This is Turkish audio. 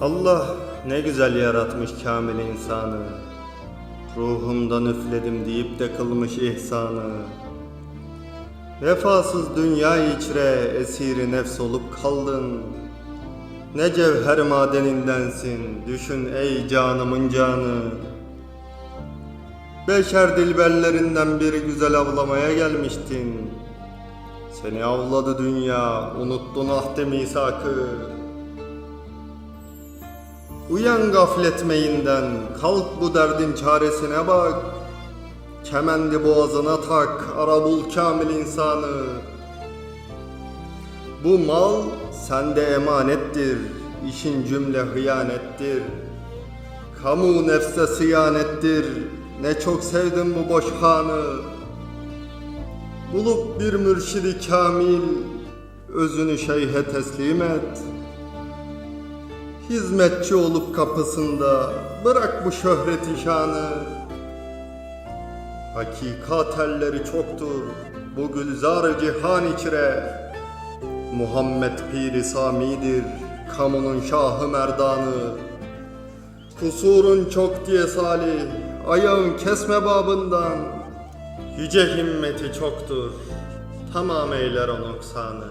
Allah ne güzel yaratmış kamil insanı. Ruhumdan üfledim deyip de kılmış ihsanı. Vefasız dünya içre esiri nefs olup kaldın. Ne cevher madenindensin, düşün ey canımın canı. Beşer dilberlerinden biri güzel avlamaya gelmiştin. Seni avladı dünya, unuttun ahde misakı. Uyan gafletmeyinden, kalk bu derdin çaresine bak. Kemendi boğazına tak, ara bul kamil insanı. Bu mal sende emanettir, işin cümle hıyanettir. Kamu nefse sıyanettir, ne çok sevdim bu boş hanı. Bulup bir mürşidi kamil, özünü şeyhe teslim et. Hizmetçi olup kapısında, bırak bu şöhret şanı. Hakikat elleri çoktur, bu gülzar cihan içre. Muhammed Piri Sami'dir, kamunun şahı merdanı. Kusurun çok diye salih, ayağın kesme babından. Yüce himmeti çoktur, tamam eyler o noksanı.